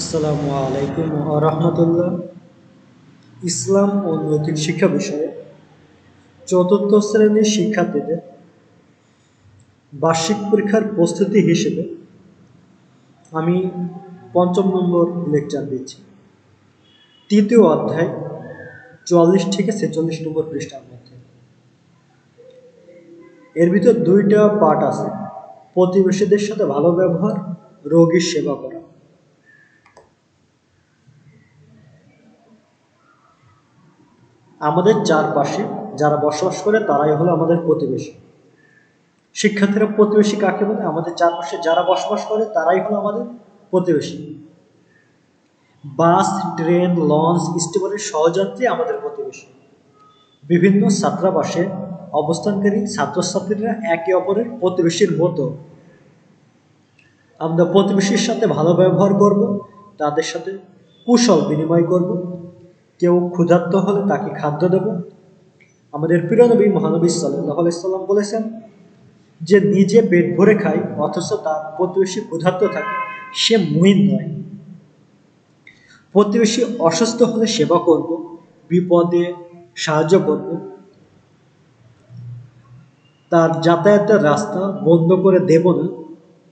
আসসালামু আলাইকুম রহমতুল্লাহ। ইসলাম ও নৈতিক শিক্ষা বিষয়ে চতুর্থ শ্রেণির শিক্ষার্থীদের বার্ষিক পরীক্ষার প্রস্তুতি হিসেবে আমি পঞ্চম নম্বর লেকচার দিচ্ছি। তৃতীয় অধ্যায় চুয়াল্লিশ থেকে ছেচল্লিশ নম্বর পৃষ্ঠার মধ্যে। এর ভিতর দুইটা পার্ট আছে। প্রতিবেশীদের সাথে ভালো ব্যবহার, রোগীর সেবা করা। আমাদের চারপাশে যারা বসবাস করে, তারাই হলো আমাদের প্রতিবেশী। শিক্ষার্থীরা প্রতিবেশী কাকে বলে? আমাদের চারপাশে যারা বসবাস করে, তারাই হলো আমাদের প্রতিবেশী। বাস, ট্রেন, লঞ্চ স্টিমারের সহযাত্রী আমাদের প্রতিবেশী। বিভিন্ন ছাত্রাবাসে অবস্থানকারী ছাত্রছাত্রীরা একে অপরের প্রতিবেশীর মতো। আমরা প্রতিবেশীর সাথে ভালো ব্যবহার করব, তাদের সাথে কুশল বিনিময় করব। কেউ ক্ষুধার্ত হলে তাকে খাদ্য দেব। আমাদের প্রিয় নবী মহানবী সাল্লাহ সাল্লাম বলেছেন, যে নিজে পেট ভরে খায়, অথচ তার প্রতিবেশী ক্ষুধার্ত থাকে, সে মুহিন নয়। প্রতিবেশী অসুস্থ হলে সেবা করব, বিপদে সাহায্য করব। তার যাতায়াতের রাস্তা বন্ধ করে দেব না,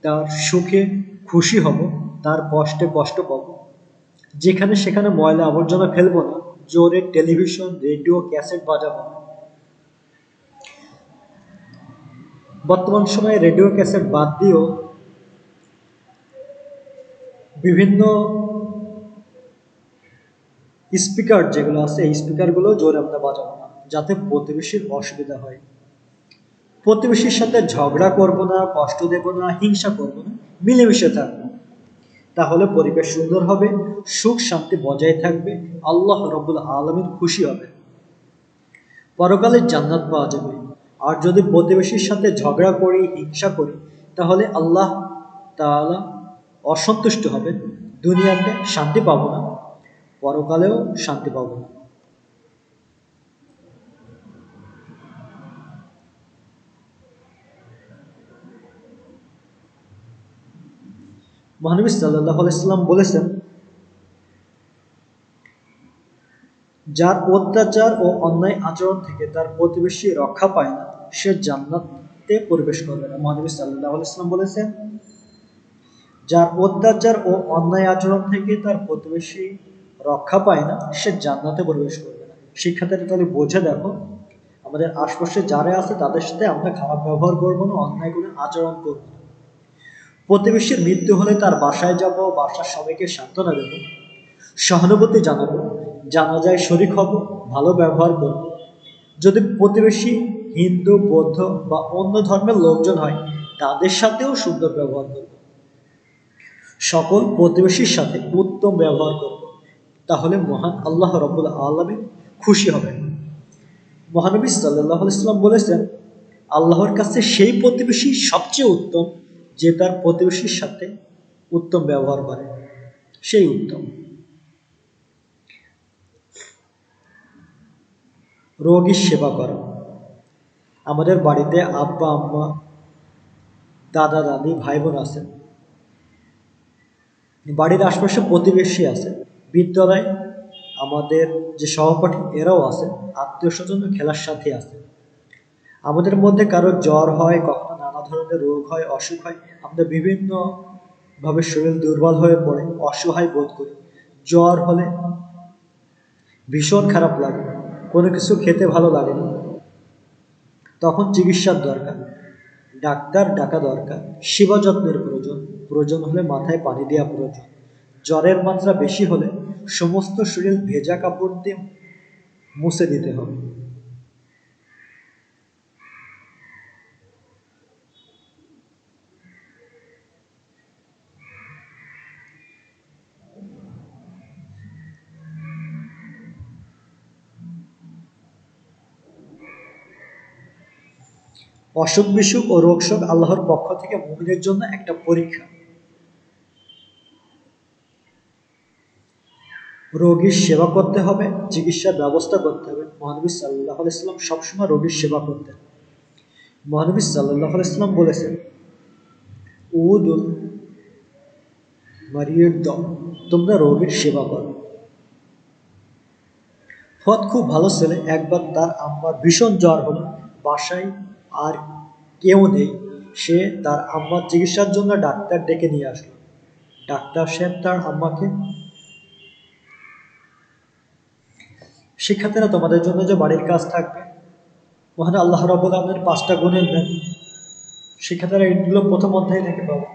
তার সুখে খুশি হব, তার কষ্টে কষ্ট পাব। যেখানে সেখানে ময়লা আবর্জনা ফেলব না জোরে টেলিভিশন, রেডিও, ক্যাসেট বাজাবো। বর্তমান সময়ে রেডিও, ক্যাসেট বাদ দিয়েও বিভিন্ন স্পিকার যেগুলো আছে, এই স্পিকারগুলো জোরে আমরা বাজাবো না, যাতে প্রতিবেশীর অসুবিধা হয়। প্রতিবেশীর সাথে ঝগড়া করব না, কষ্ট দেব না, হিংসা করব না, মিলেমিশে থাকব। তাহলে পরিবেশ সুন্দর হবে, সুখ শান্তি বজায় থাকবে, আল্লাহ রবুল আলমীর খুশি হবে। পরকালে জান্নাত পাওয়া যাবে। আর যদি প্রতিবেশীর সাথে ঝগড়া করি, হিংসা করি, তাহলে আল্লাহ তালা অসন্তুষ্ট হবে দুনিয়াতে শান্তি পাবো না, পরকালেও শান্তি পাবো না। মহানবী সাল্লাহ আলাইসাল্লাম বলেছেন যার অত্যাচার ও অন্যায় আচরণ থেকে তার প্রতিবেশী রক্ষা পায় না সে জান্নাতে প্রবেশ করবে না মহানবী সাল্লাহ আলাইসাল্লাম বলেছেন যার অত্যাচার ও অন্যায় আচরণ থেকে তার প্রতিবেশী রক্ষা পায় না সে জান্নাতে প্রবেশ করবে না শিক্ষার্থীরা তাহলে বোঝে দেখো আমাদের আশপাশে যারা আছে তাদের সাথে আমরা খারাপ ব্যবহার করব না অন্যায় করে আচরণ করব না প্রতিবেশীর মৃত্যু হলে তার বাসায় যাব, বাসার সবাইকে সান্ত্বনা দেব, সহানুভূতি জানাব, জানাজায় শরিক হব, ভালো ব্যবহার করব। যদি প্রতিবেশী হিন্দু, বৌদ্ধ বা অন্য ধর্মের লোকজন হয়, তাদের সাথেও সুন্দর ব্যবহার করব। সকল প্রতিবেশীর সাথে উত্তম ব্যবহার করব। তাহলে মহান আল্লাহ রবুল আলমী খুশি হবেন। মহানবী সাল্লাহ ইসলাম বলেছেন, আল্লাহর কাছে সেই প্রতিবেশী সবচেয়ে উত্তম। যে তার প্রতিবেশীর সাথে উত্তম ব্যবহার করে, সেই উত্তম। রোগীর সেবা করা। আমাদের বাড়িতে আব্বা, আম্মা, দাদা, দাদি ভাই বোন আছেন। বাড়ির আশপাশে প্রতিবেশী আছে। বিদ্যালয় আমাদের যে সহপাঠী এরাও আছে। আত্মীয় স্বজন খেলার সাথে আছে। আমাদের মধ্যে কারও জ্বর হয়, কখনো নানা ধরনের রোগ হয়, অসুখ হয়, আমরা বিভিন্ন ভাবে শরীর দুর্বল হয়ে পড়ে, অসহায় বোধ করি। জ্বর হলে ভীষণ খারাপ লাগে, কোনো কিছু খেতে ভালো লাগে না। তখন চিকিৎসার দরকার, ডাক্তার ডাকা দরকার সেবা যত্নের প্রয়োজন প্রয়োজন হলে মাথায় পানি দেওয়া প্রয়োজন। জ্বরের মাত্রা বেশি হলে সমস্ত শরীর ভেজা কাপড় দিয়ে মুছে দিতে হবে। অসুখ বিসুখ ও রোগশোক আল্লাহর পক্ষ থেকে মুমিনের জন্য একটা পরীক্ষা। রোগীর সেবা করতে হবে, চিকিৎসার ব্যবস্থা করতে হবে। মহানবী সাল্লাহ আলাইসাল্লাম সবসময় রোগীর সেবা করতেন। মহানবী সাল্লাহ আলাইসাল্লাম বলেছেন উদুল মারিয়ের দল তোমরা রোগীর সেবা করো। ফত খুব ভালো ছেলে, একবার তার আম্মার ভীষণ জ্বর হলো, বাসায় আর কেউ নেই। সে তার আম্মার চিকিৎসার জন্য ডাক্তার ডেকে নিয়ে আসলো। ডাক্তার সাহেব তার আম্মাকে, শিক্ষার্থীরা, তোমাদের জন্য যে বাড়ির কাজ থাকবে, মহান আল্লাহ রবুল আমাদের পাঁচটা গুণের দেন শিক্ষার্থীরা এইগুলো প্রথম অধ্যায় থেকে পাবো।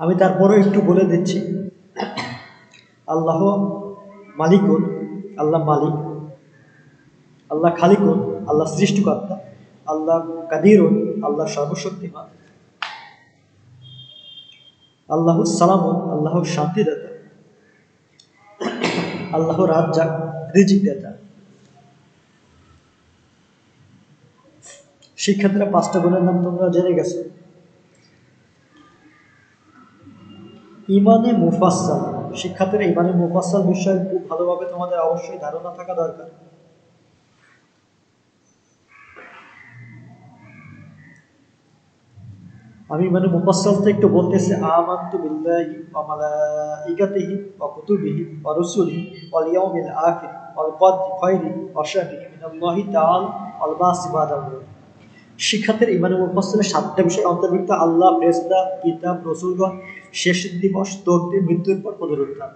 আমি তারপরও একটু বলে দিচ্ছি। আল্লাহ মালিকুন আল্লাহ মালিক। আল্লাহ খালিকুন, আল্লাহ সৃষ্টিকর্তা, আল্লাহ কাদিরুন, আল্লাহ সর্বশক্তিমান। আল্লাহ সালামুন, আল্লাহ শান্তিদাতা। আল্লাহ রাজ্জাক রিজিক দাতা শিক্ষার্থীরা পাঁচটা গুণের নাম তোমরা জেনে গেছো। ইমানে মুফাসাল শিক্ষার্থীরা ইমানে মুফাসাল বিষয়ে খুব ভালোভাবে তোমাদের অবশ্যই ধারণা থাকা দরকার। আমি মানে মুফাসসালতে একটু বলতেছি, আমানতু বিল্লাহি ওয়া মালাইকাতিহি ওয়া কুতুবিহি ওয়া রুসুলিহি ওয়াল ইয়াউমিল আখির ওয়াল কদরি ওয়া মিনাল্লাহি তাআলা মুফাসসালের সাতটা বিষয় অন্তর্ভুক্ত আল্লাহ, ফেরেশতা, কিতাব, রসুলগণ শেষ দিবস তকদির মৃত্যুর পর পুনরুত্থান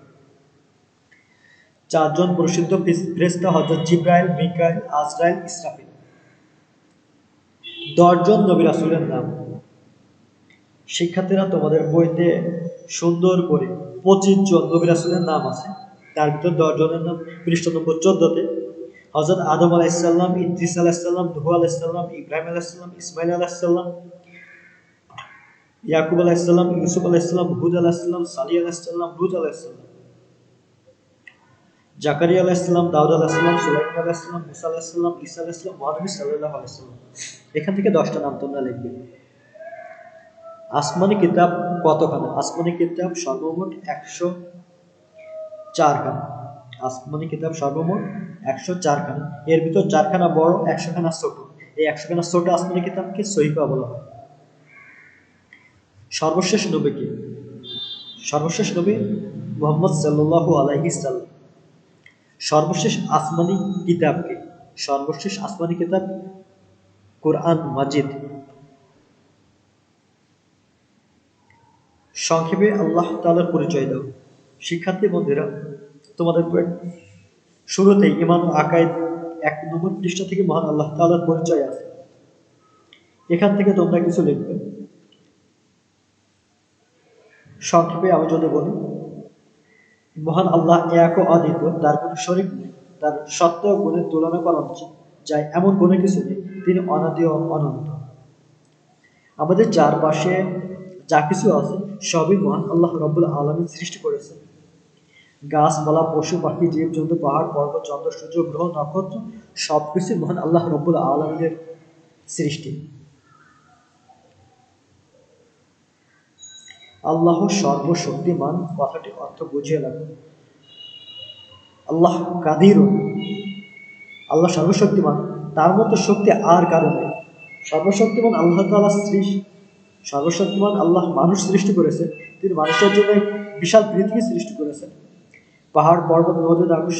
চারজন প্রসিদ্ধ ফেরেশতা হযরত জিব্রাইল, মিকাইল, আজরাইল, ইসরাফিল। দশজন নবী রাসূলের নাম। শিক্ষার্থীরা তোমাদের বইতে সুন্দর করে পঁচিশ জন নবী রাসূলের নাম আছে তার ভিতর দশ জনের নাম পৃষ্ঠ নম্বর চোদ্দতে হজরত আদম আলাইসাল্লাম ইদ্রিস আলাইসাল্লাম দুহু আলাইসাল্লাম ইব্রাহিম আলাইসাল্লাম ইসমাইল আলাইসাল্লাম ইয়াকুব আলাইসাল্লাম ইউসুফ আলাইসাল্লাম হুদ আলাইসাল্লাম সালি আলাইসাল্লাম রুজ আলাইসাল্লাম জাকারিয়া আলাইসাল্লাম দাউদ আলাইসাল্লাম সুলাইমান আলাইসাল্লাম মুসা আলাইসাল্লাম ইসা আলাইসাল্লাম মহানবী সাল্লাহ আলাইসাল্লাম এখান থেকে দশটা নাম তোমরা লিখবে আসমানি কিতাব কতখানা? আসমানি কিতাব সর্বমোট একশো চারখানা। আসমানি কিতাব সর্বমোট একশো চারখানা। এর ভিতর চারখানা বড়, একশোখানা ছোট। এই একশোখানা ছোট আসমানি কিতাবকে সহিফা বলা হয়। সর্বশেষ নবী কি? সর্বশেষ নবী মোহাম্মদ সাল্লু আলাইসাল্লাম সর্বশেষ আসমানি কিতাবকে, সর্বশেষ আসমানি কিতাব কোরআন মাজিদ। সংক্ষেপে আল্লাহ তালার পরিচয় দাও। শিক্ষার্থী বন্ধুরা, তোমাদের শুরুতেই ইমান আকায়েদ এক নম্বর পৃষ্ঠা থেকে মহান আল্লাহ তালার পরিচয় আছে। এখান থেকে তোমরা কিছু লিখবে। সংক্ষেপে আমি যদি বলি, মহান আল্লাহ এক ও অদ্বিত তার কোনো শরীর নেই, তার সত্য গুণের তুলনা করা যায় এমন কোনো কিছু নেই, তিনি অনাদি ও অনন্ত। আমাদের চারপাশে যা কিছু আছে সবই মহান আল্লাহ রব্বুল আলমী সৃষ্টি করেছে গাছপালা পশু, পাখি, জীবজন্তু, পাহাড়, পর্বত, চন্দ্র, সূর্য, গ্রহ, নক্ষত্র সব কিছুই মহান আল্লাহ রব্বুল আলমিনের সৃষ্টি। আল্লাহ সর্বশক্তিমান, কথাটি অর্থ বুঝিয়ে লাগবে আল্লাহ কাদির। আল্লাহ সর্বশক্তিমান, তার মতো শক্তি আর কারণে সর্বশক্তিমান আল্লাহ তালা সৃষ্টি সর্বশক্তিমান আল্লাহ মানুষ সৃষ্টি করেছে। তিনি মানুষের জন্য বিশাল পৃথিবী সৃষ্টি করেছেন। পাহাড়, পর্বত, নদী দাগু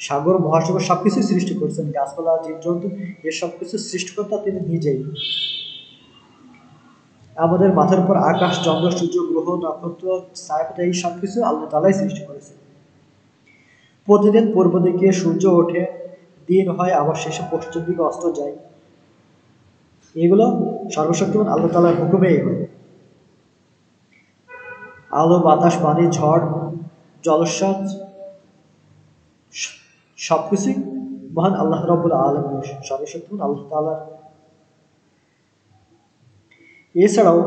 সাগর, মহাসাগর সব কিছুই সৃষ্টি করেছেন। গাছপালা, জীবজন্তু এ সব কিছু সৃষ্টিকর্তা তিনি নিজেই। আমাদের মাথার উপর আকাশ চন্দ্র সূর্য, গ্রহ, নক্ষত্র ছায়াপাতা এই সব কিছু আল্লাহ তালাই সৃষ্টি করেছে প্রতিদিন পূর্ব দিকে সূর্য ওঠে, দিন হয়, আবার শেষে পশ্চিম দিকে অস্ত যায়। এগুলো সর্বশক্তিমান আল্লাহ তালার হুকুমেই হয় আলো, বাতাস, পানি, ঝড় জলস্বাদ সবকিছুই মহান আল্লাহ রবুল আলম সর্বশক্তিমান আল্লাহ তালার এছাড়াও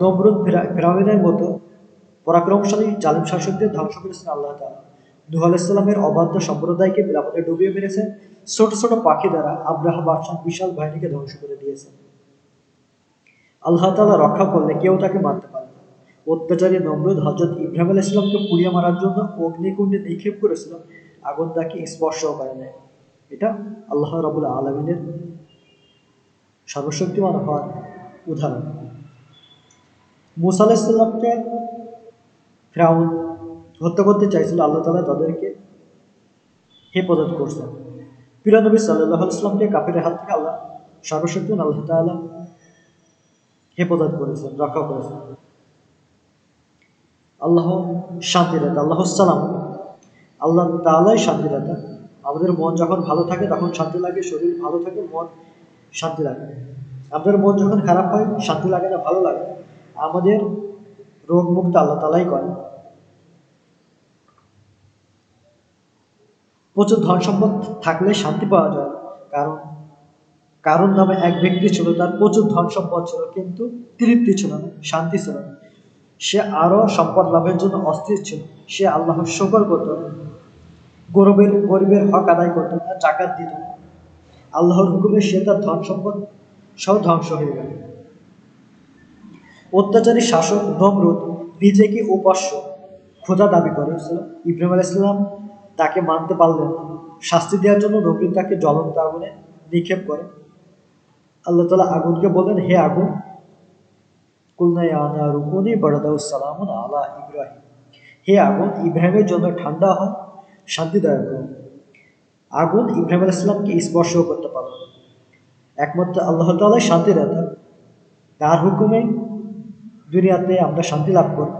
নমরুদ ফেরামিনের মতো পরাক্রমশালী জালিম শাসকদের ধ্বংস করেছেন আল্লাহ তালা নুহ আলাইসাল্লামের অবাধ্য সম্প্রদায়কে বিলাপতে ডুবিয়ে মেরেছেন ছোট ছোট পাখি দ্বারা আব্রাহ বাদশাহ বিশাল বাহিনীকে ধ্বংস করে দিয়েছেন। আল্লাহ তালা রক্ষা করলে কেউ তাকে মারতে পারে না। অত্যাচারী নমরুদ হজরত ইব্রাহিম আল ইসলামকে পুড়িয়ে মারার জন্য অগ্নিকুণ্ডে নিক্ষেপ করেছিল। আগুন তাকে স্পর্শও করে নেয় এটা আল্লাহ রবুল আলমিনের সর্বশক্তিমান হওয়ার উদাহরণ। মুসা আলাহিসাল্লামকে ফ্রাউন হত্যা করতে চাইছিল, আল্লাহ তালা তাদেরকে হেফাজত করছেন। প্রিয় নবী সাল্লাহ ইসলামকে কাফের হাত থেকে আল্লাহ সর্বশক্তিমান আল্লাহ তাআলা হেফাজত করেছেন, রক্ষা করেছেন। আল্লাহ শান্তিদাতা আল্লাহ সালাম। আল্লাহ তাআলাই শান্তিদাতা আমাদের মন যখন ভালো থাকে, তখন শান্তি লাগে, শরীর ভালো থাকে, মন শান্তি লাগে। আমাদের মন যখন খারাপ হয়, শান্তি লাগে না, ভালো লাগে। আমাদের রোগ মুক্ত আল্লাহ তালাই করে প্রচুর ধন সম্পদ থাকলে শান্তি পাওয়া যায়, কারণ কারণ নামে এক ব্যক্তি ছিল, তার প্রচুর ধন সম্পদ ছিল, কিন্তু তৃপ্তি ছিল না, শান্তি ছিল না। সে আরও সম্পদ লাভের জন্য অস্থির ছিল। সে আল্লাহর শকর করত, গরিবের গরিবের হক আদায় করত, না জাকাত দিত। না আল্লাহর হুকুমে সে তার ধন সম্পদ সব ধ্বংস হয়ে গেল। অত্যাচারী শাসক নমরুদ নিজেকে উপাস্য খোদা দাবি করেছিল ইব্রাহিম আল ইসলাম তাকে মানতে পারলেন শাস্তি দেওয়ার জন্য নবীন তাকে জ্বলন্ত আগুনে নিক্ষেপ করে। আল্লাহ তালা আগুনকে বললেন, হে আগুন বড়দাউ সালামুন আলা ইব্রাহিম। হে আগুন, ইব্রাহিমের জন্য ঠান্ডা হয় শান্তিদায়ক হোক। আগুন ইব্রাহিম আলাইসাল্লামকে স্পর্শ করতে পারল একমাত্র আল্লাহ তালাই শান্তিদাতা তার হুকুমে দুনিয়াতে আমরা শান্তি লাভ করব।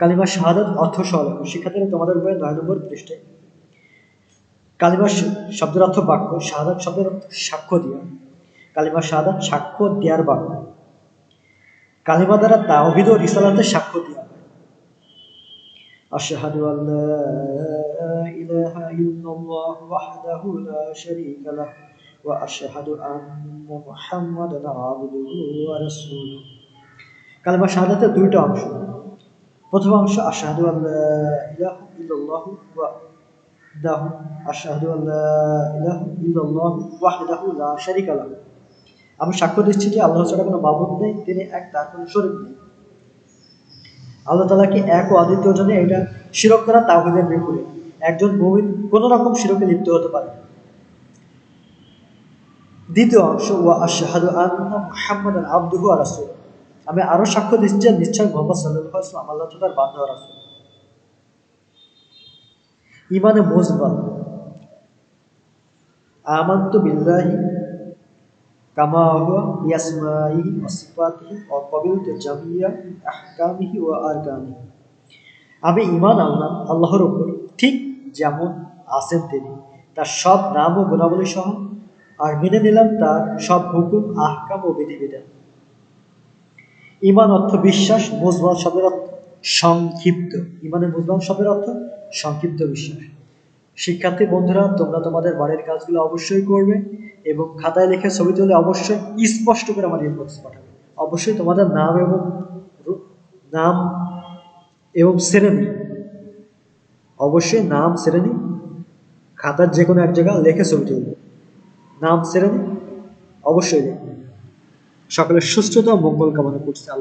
কালিমা শাহাদাত অর্থ সহলেখ শিক্ষার্থীরা, তোমাদের বইয়ের নয় নম্বর পৃষ্ঠে কালিমা শব্দের অর্থ বাক্য, শাহাদাত শব্দের অর্থ সাক্ষ্য দেওয়া কালিমা শাহাদাত সাক্ষ্য দেওয়ার বাক্য। কালিমা দ্বারা তাওহিদ অভিধ রিসালাতে সাক্ষ্য দেওয়া হয়। আল্লা ইলাহা ইল্লাল্লাহু ওয়াহদাহু লা শারীকা দুইটা অংশ। প্রথম অংশ, আশাহাদু আল্লা ইলাহা ওয়াহদাহু আশহাদু আল্লা ইলাহা ইল্লাল্লাহু ওয়াহদাহু লা শারীকা লাহু আমি সাক্ষ্য দিচ্ছি যে আল্লাহ ছাড়া কোনো মাবুদ নেই, তিনি এক, তার কোনো শরীক নেই। আল্লাহ তালাকে এক ও অদ্বিতীয় জন্য এটা শিরক করা তাওহীদের বিপরীত? একজন মুমিন কোন রকম শিরকে লিপ্ত হতে পারে দ্বিতীয় অংশ, ওয়া আশহাদু আন্না মুহাম্মাদান আবদুহু রাসূলুহু। আমি আরও সাক্ষ্য দিচ্ছি যে নিশ্চয় মোহাম্মদ সাল্লাল্লাহু আলাইহি ওয়াসাল্লাম আল্লাহ তাআলার বান্ধব ও রাসূল। ইমানে মুজবাল আমানতু বিল্লাহি আমি ইমান আনলাম আল্লাহর উপর, ঠিক যেমন আছেন তিনি। তার সব নাম ও গুণাবলী সহ আর মেনে নিলাম তার সব হুকুম, আহকাম ও বিধিবিধান। ইমান অর্থ বিশ্বাস মুজবাল শব্দের অর্থ সংক্ষিপ্ত। ইমানের বুঝলাম শব্দের অর্থ? সংক্ষিপ্ত বিষয় শিক্ষার্থী, বন্ধুরা, তোমরা তোমাদের বাড়ির কাজগুলো অবশ্যই করবে এবং খাতায় লিখে ছবি তুলে অবশ্যই স্পষ্ট করে আমার ইনবক্স পাঠাবে। অবশ্যই তোমাদের নাম এবং নাম এবং শ্রেণি। অবশ্যই নাম, শ্রেণি, খাতার যে কোনো এক জায়গায় লেখে ছবি তুলবে। নাম, শ্রেণি, অবশ্যই সকলের সুস্থতা মঙ্গল কামনা করছে।